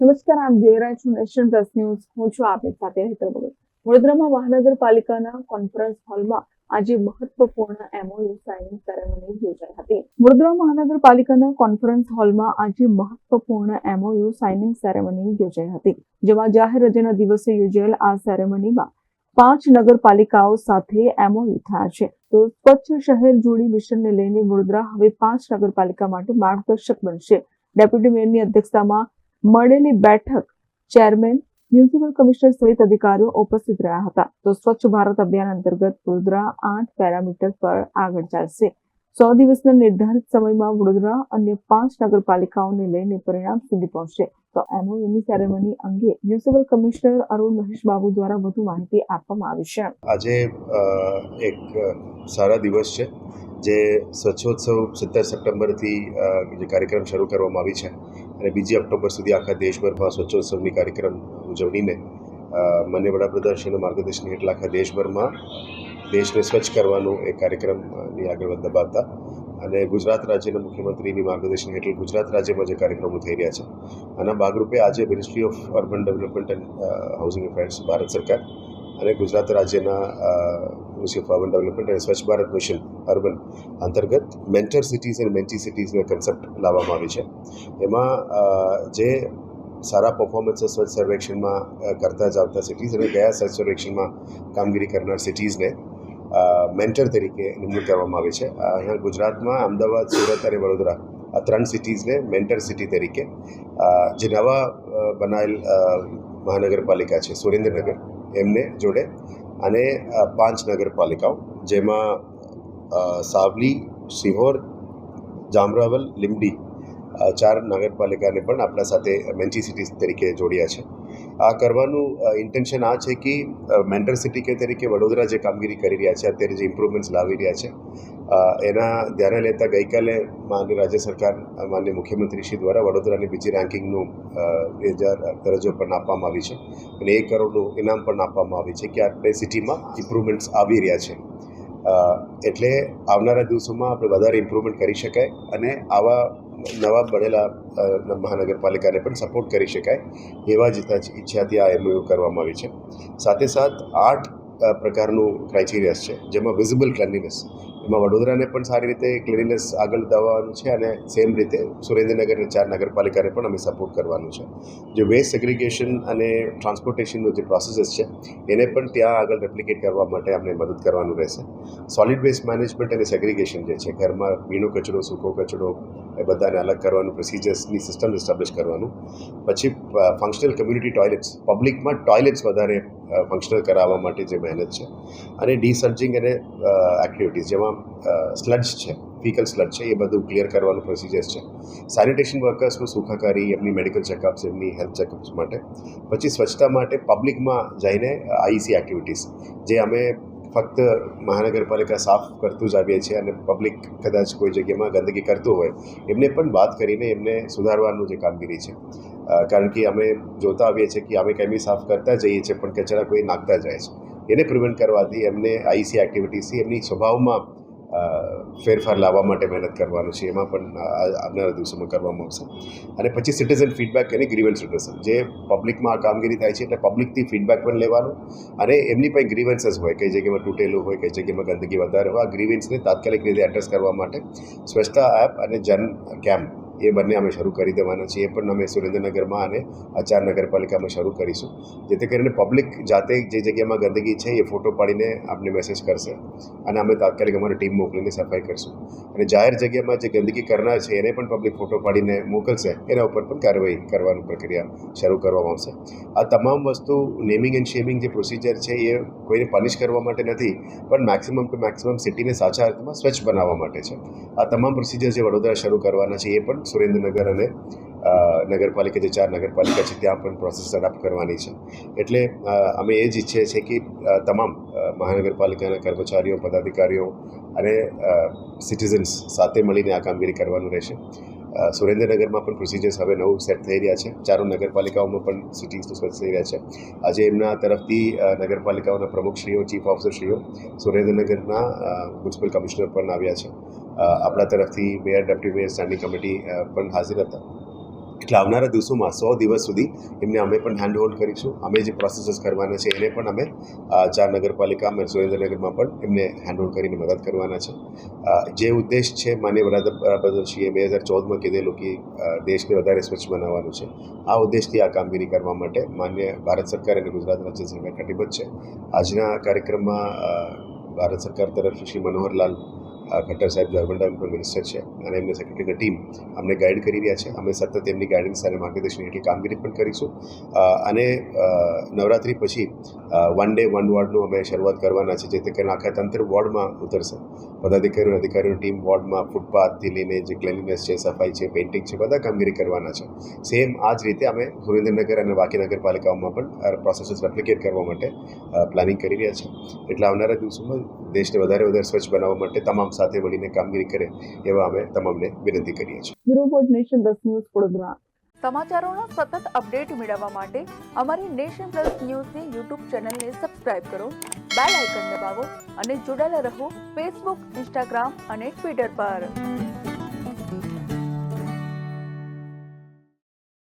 નમસ્કાર આપ જોઈ રહ્યા છો નેશન પ્લસ ન્યૂઝ. હું છું આપની સાથે હેતલ ભગત. વડોદરામાં મહાનગરપાલિકાના કોન્ફરન્સ હોલમાં આજે મહત્વપૂર્ણ એમઓયુ સાઇનિંગ સેરેમની યોજાઈ હતી. વડોદરા મહાનગરપાલિકાના કોન્ફરન્સ હોલમાં આજે મહત્વપૂર્ણ એમઓયુ સાઇનિંગ સેરેમની યોજાઈ હતી. જેમાં જાહેર રજાના દિવસે યોજાયેલ આ સેરેમનીમાં પાંચ નગરપાલિકાઓ સાથે એમઓયુ થયા છે. તો સ્વચ્છ શહેર જોડી મિશનને લઈને વડોદરા હવે પાંચ નગરપાલિકા માટે માર્ગદર્શક બનશે. ડેપ્યુટી મેયરની અધ્યક્ષતામાં મળેલી બેઠક ચેરમેન, મ્યુનિસિપલ કમિશનર સહિત અધિકારીઓ ઉપસ્થિત રહ્યા હતા. તો સ્વચ્છ ભારત અભિયાન અંતર્ગત વડોદરા આઠ પેરામીટર પર આગળ ચાલશે. સો દિવસના નિર્ધારિત સમયમાં વડોદરા અન્ય પાંચ નગરપાલિકાઓને લઈને પરિણામ સુધી પહોંચશે. તો એમઓયુની સેરેમની અંગે મ્યુનિસિપલ કમિશનર અરુણ મહેશ બાબુ દ્વારા વધુ માહિતી આપવામાં આવી છે. આજે એક સારા દિવસ છે. જે સ્વચ્છોત્સવ સત્તર સપ્ટેમ્બરથી જે કાર્યક્રમ શરૂ કરવામાં આવી છે. અને બીજી ઓક્ટોબર સુધી આખા દેશભરમાં સ્વચ્છોત્સવની કાર્યક્રમ ઉજવણીને મને વડાપ્રધાનશ્રીના માર્ગદર્શન હેઠળ આખા દેશભરમાં દેશને સ્વચ્છ કરવાનો એક કાર્યક્રમની આગળ દબાવતા અને ગુજરાત રાજ્યના મુખ્યમંત્રીની માર્ગદર્શન હેઠળ ગુજરાત રાજ્યમાં જે કાર્યક્રમો થઈ રહ્યા છે, આના ભાગરૂપે આજે ministry of urban development and housing affairs Bharat સરકાર અને ગુજરાત રાજ્યના ઓફ અર્બન ડેવલપમેન્ટ અને સ્વચ્છ ભારત મિશન અર્બન અંતર્ગત મેન્ટર સિટીઝ અને મેન્ટી સિટીઝનો કન્સેપ્ટ લાવવામાં આવી છે. એમાં જે સારા પરફોર્મન્સ સ્વચ્છ સર્વેક્ષણમાં કરતા જ આવતા સિટીઝ અને ગયા સ્વચ્છ સર્વેક્ષણમાં કામગીરી કરનાર સિટીઝને મેન્ટર તરીકે નિમણૂક કરવામાં આવી છે. અહીંયા ગુજરાતમાં અમદાવાદ, સુરત અને વડોદરા આ ત્રણ સિટીઝને મેન્ટર સિટી તરીકે જે નવા બનાયેલ મહાનગરપાલિકા છે, સુરેન્દ્રનગર, એમને જોડે અને પાંચ નગરપાલિકાઓ જેમાં સાવલી સિહોર જામરાવલ લીમડી આ ચાર નગરપાલિકાને પણ આપણા સાથે મેન્ટી સિટીઝ તરીકે જોડ્યા છે. આ કરવાનું ઇન્ટેન્શન આ છે કે મેન્ટર સિટી કે તરીકે વડોદરા જે કામગીરી કરી રહ્યા છે, અત્યારે જે ઇમ્પ્રુવમેન્ટ્સ લાવી રહ્યા છે એના ધ્યાને લેતા ગઈકાલે માન્ય રાજ્ય સરકાર માન્ય મુખ્યમંત્રીશ્રી દ્વારા વડોદરાની બીજી રેન્કિંગનું બે દરજ્જો પણ આપવામાં આવી છે અને એક કરોડનું ઇનામ પણ આપવામાં આવી છે કે આપણે સિટીમાં ઇમ્પ્રુવમેન્ટ્સ આવી રહ્યા છે. એટલે આવનારા દિવસોમાં આપણે વધારે ઇમ્પ્રુવમેન્ટ કરી શકાય અને આવા નવા બનેલા મહાનગરપાલિકાને પણ સપોર્ટ કરી શકાય એવા જ ઈચ્છાથી આ એમઓયુ કરવામાં આવી છે. સાથે સાથ આઠ પ્રકારનું ક્રાઇટેરિયાસ છે, જેમાં વિઝિબલ ક્લેનલીનેસ એમાં વડોદરાને પણ સારી રીતે ક્લિનિનેસ આગળ દવાનું છે અને સેમ રીતે સુરેન્દ્રનગર અને ચાર નગરપાલિકાને પણ અમે સપોર્ટ કરવાનું છે. જે વેસ્ટ સેગ્રિગેશન અને ટ્રાન્સપોર્ટેશનનો જે પ્રોસેસીસ છે, એને પણ ત્યાં આગળ રેપ્લિકેટ કરવા માટે અમને મદદ કરવાનું રહેશે. સોલિડ વેસ્ટ મેનેજમેન્ટ અને સેગ્રિગેશન જે છે, ઘરમાં ભીનો કચરો, સૂકો કચરો, એ બધાને અલગ કરવાનું પ્રોસિજર્સની સિસ્ટમ એસ્ટાબ્લિશ કરવાનું. પછી ફંક્શનલ કમ્યુનિટી ટોયલેટ્સ પબ્લિકમાં ટોયલેટ્સ વધારે ફંક્શનલ કરાવવા માટે જે મહેનત છે. અને ડિસર્જિંગ અને એક્ટિવિટીઝ જેમાં સ્લડ્સ છે ફિકલ સ્લડ છે, એ બધું ક્લિયર કરવાનું પ્રોસિજર્સ છે. સેનિટેશન વર્કર્સનું સુખાકારી, એમની મેડિકલ ચેકઅપ્સ એમની હેલ્થ ચેકઅપ્સ માટે. પછી સ્વચ્છતા માટે પબ્લિકમાં જઈને આઈસી એક્ટિવિટીઝ જે અમે ફક્ત મહાનગરપાલિકા સાફ કરતું જ આવીએ છીએ અને પબ્લિક કદાચ કોઈ જગ્યામાં ગંદકી કરતું હોય, એમને પણ વાત કરીને એમને સુધારવાનું જે કામગીરી છે. કારણ કે અમે જોતા આવીએ છીએ કે અમે કંઈ બી સાફ કરતા જઈએ છીએ, પણ કચરા કોઈ નાખતા જાય છે. એને પ્રિવેન્ટ કરવાથી એમને આઈસી એક્ટિવિટીઝથી એમની સ્વભાવમાં ફેરફાર લાવવા માટે મહેનત કરવાનું છે. એમાં પણ આવનારા દિવસોમાં કરવામાં આવશે. અને પછી સિટીઝન ફીડબેક અને ગ્રીવન્સ રિડ્રેસલ જે પબ્લિકમાં આ કામગીરી થાય છે એટલે પબ્લિકથી ફીડબેક પણ લેવાનું અને એમની પણ ગ્રીવન્સીસ હોય, કઈ જગ્યામાં તૂટેલું હોય, કઈ જગ્યામાં ગંદકી વધારે હોય, આ ગ્રીવન્સને તાત્કાલિક રીતે એડ્રેસ કરવા માટે સ્વચ્છતા એપ અને જન કેમ્પ એ બંને અમે શરૂ કરી દેવાના છીએ. એ પણ અમે સુરેન્દ્રનગરમાં અને આ ચાર નગરપાલિકામાં શરૂ કરીશું. જેથી કરીને પબ્લિક જાતે જે જગ્યામાં ગંદકી છે એ ફોટો પાડીને આપને મેસેજ કરશે. અને અમે તાત્કાલિક અમારી ટીમ મોકલીને સફાઈ કરશું. અને જાહેર જગ્યામાં જે ગંદકી કરનાર છે, એને પણ પબ્લિક ફોટો પાડીને મોકલશે. એના ઉપર પણ કાર્યવાહી કરવાની પ્રક્રિયા શરૂ કરવામાં આવશે. આ તમામ વસ્તુ નેમિંગ એન્ડ શેમિંગ જે પ્રોસિજર છે, એ કોઈને પનિશ કરવા માટે નથી, પણ મેક્સિમમ ટુ મેક્સિમમ સિટીને સાચા અર્થમાં સ્વચ્છ બનાવવા માટે છે. આ તમામ પ્રોસિજર જે વડોદરા શરૂ કરવાના છે, એ પણ સુરેન્દ્રનગર અને નગરપાલિકા જે ચાર નગરપાલિકા છે, ત્યાં પણ પ્રોસેસ અડાપ્ટ કરવાની છે. એટલે અમે એ જ ઈચ્છીએ છીએ કે તમામ મહાનગરપાલિકાના કર્મચારીઓ, પદાધિકારીઓ અને સિટીઝન્સ સાથે મળીને આ કામગીરી કરવાનું રહેશે. સુરેન્દ્રનગરમાં પણ પ્રોસિજર્સ હવે નવું સેટ થઈ રહ્યા છે. ચારો નગરપાલિકાઓમાં પણ સિટીઝ સ્વચ્છ થઈ રહ્યા છે. આજે એમના તરફથી નગરપાલિકાઓના પ્રમુખશ્રીઓ ચીફ ઓફિસરશ્રીઓ સુરેન્દ્રનગરના મ્યુનિસિપલ કમિશનર પણ આવ્યા છે. આપણા તરફથી mayor deputy mayor standing committee પણ હાજર હતા. એટલે આવનારા દિવસોમાં, સો દિવસ સુધી એમને અમે પણ હેન્ડ હોલ્ડ કરીશું. અમે જે પ્રોસેસીસ કરવાના છે, એને પણ અમે ચાર નગરપાલિકા અને સુરેન્દ્રનગરમાં પણ એમને હેન્ડ હોલ્ડ કરીને મદદ કરવાના છે. જે ઉદ્દેશ છે, માન્ય વડાપ્રધાનશ્રીએ બે હજાર ચૌદમાં કીધેલું કે દેશને વધારે સ્વચ્છ બનાવવાનું છે. આ ઉદ્દેશથી આ કામગીરી કરવા માટે માન્ય ભારત સરકાર અને ગુજરાત રાજ્ય સરકાર કટિબદ્ધ છે. આજના કાર્યક્રમમાં ભારત સરકાર તરફથી શ્રી મનોહરલાલ ખટ્ટર સાહેબ જો અર્બન મિનિસ્ટર છે અને એમની સેક્રેટરીની ટીમ અમને ગાઈડ કરી રહ્યા છે. અમે સતત એમની ગાઈડન્સ અને માર્ગદર્શન હેઠળ કામગીરી પણ કરીશું. અને નવરાત્રી પછી વન ડે વન વોર્ડનું અમે શરૂઆત કરવાના છે જેથી કરીને આખા તંત્ર વોર્ડમાં ઉતરશે. પદાધિકારીઓ, અધિકારીઓની ટીમ વોર્ડમાં ફૂટપાથથી લઈને જે ક્લેનલીનેસ છે, સફાઈ છે પેઇન્ટિંગ છે, બધા કામગીરી કરવાના છે. સેમ આ જ રીતે અમે સુરેન્દ્રનગર અને બાકી નગરપાલિકાઓમાં પણ પ્રોસેસીસ રેપ્લિકેટ કરવા માટે પ્લાનિંગ કરી રહ્યા છે એટલે આવનારા દિવસોમાં દેશને વધારે વધારે સ્વચ્છ બનાવવા માટે તમામ સાથે મળીને કામગીરી કરે એવા અમે તમામને વિનંતી કરીએ છીએ. Robot nation plus news Vadodara. સમાચારોના સતત અપડેટ મેળવવા માટે અમારી નેશન પ્લસ ન્યૂઝની યુટ્યુબ ચેનલને સબસ્ક્રાઇબ કરો બેલ આઇકન દબાવો અને જોડાયેલા રહો ફેસબુક ઇન્સ્ટાગ્રામ અને ટ્વિટર પર.